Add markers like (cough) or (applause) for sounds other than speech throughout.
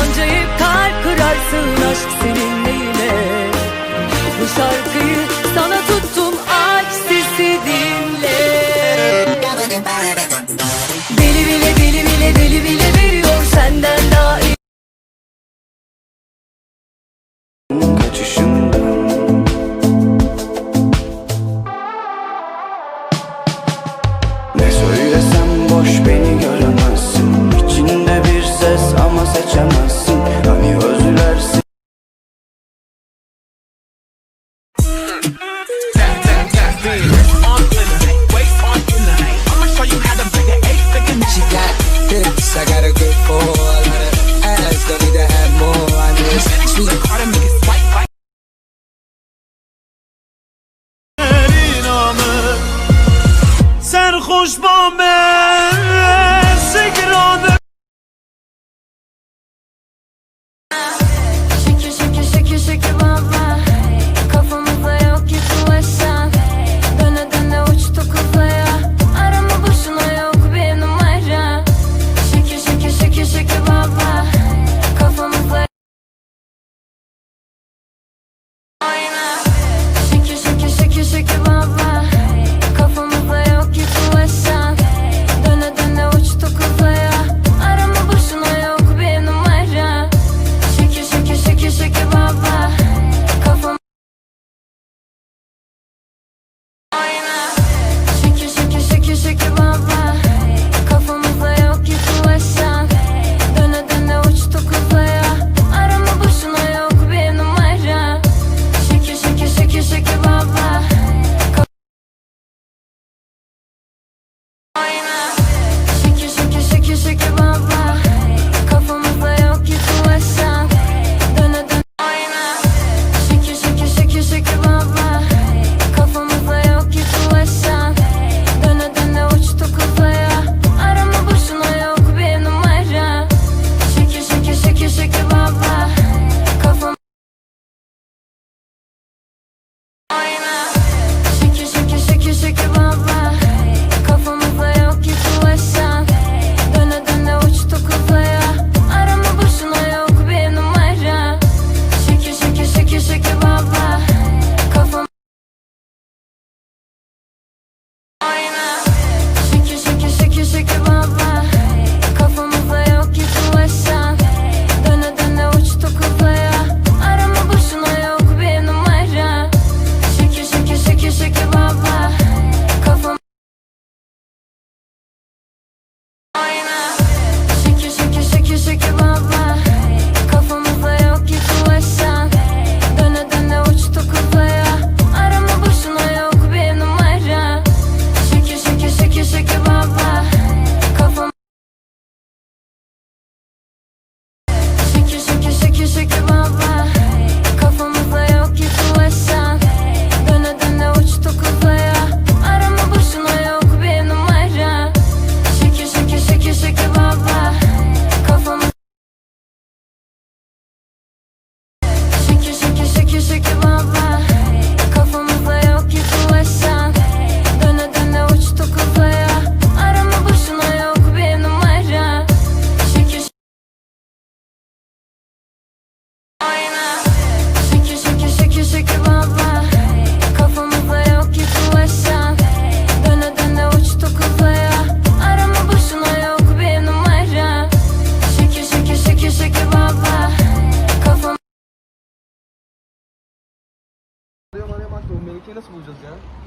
acayip kalp kırarsın aşk seninle yine. Bu şarkıyı sana tuttum.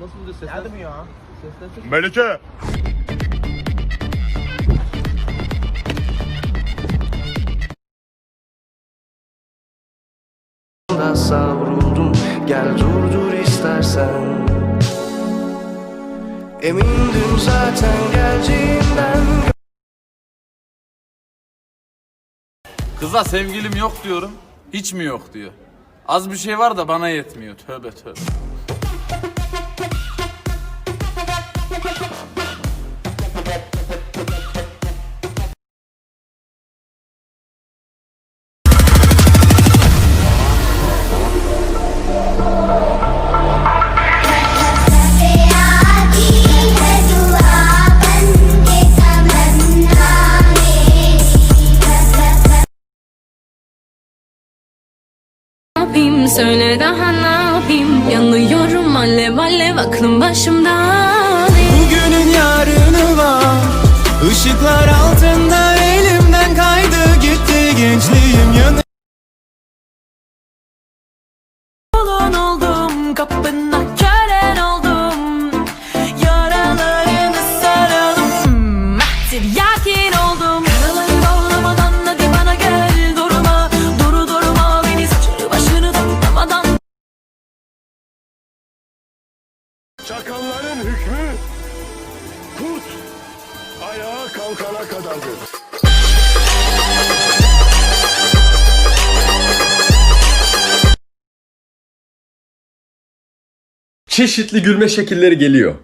Nasıl buluyor sesler? Geldi ya? Sesler Melike! savruldum Gel durdur istersen Emindim zaten geleceğinden Kıza sevgilim yok diyorum Hiç mi yok diyor Az bir şey var da bana yetmiyor Tövbe tövbe söyle daha ne yapayım? Yanıyorum alev alev aklım başımda Çakalların hükmü kurt ayağa kalkana kadardır. Çeşitli gülme şekilleri geliyor.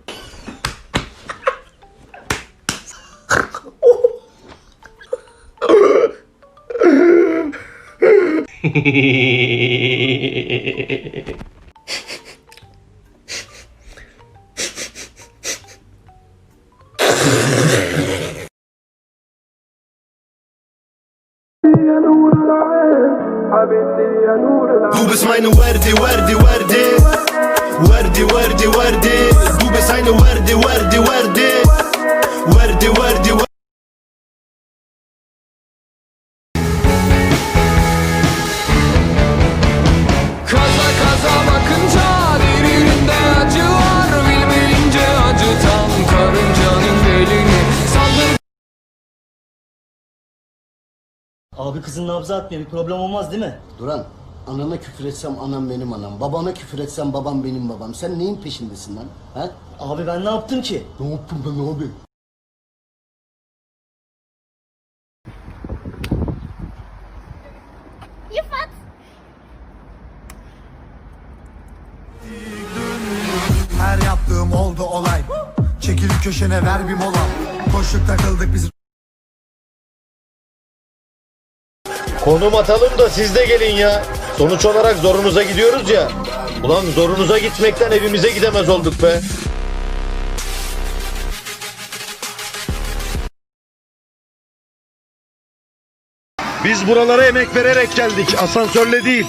(laughs) Du bist eine Werde, Werde, Werde. Werde, Werde, Werde. Kaza kaza bakınca derinde acı var Bilmeyince acıtan karıncanın belini Saldır Abi kızın nabzı atmıyor bir problem olmaz değil mi? Duran, anana küfür etsem anam benim anam, babana küfür etsem babam benim babam. Sen neyin peşindesin lan? Ha? Abi ben ne yaptım ki? Ne yaptın ben abi? Her yaptığım oldu olay. Çekil köşene ver bir mola. Koştuk takıldık biz. Konum atalım da siz de gelin ya. Sonuç olarak zorunuza gidiyoruz ya. Ulan zorunuza gitmekten evimize gidemez olduk be. Biz buralara emek vererek geldik. Asansörle değil.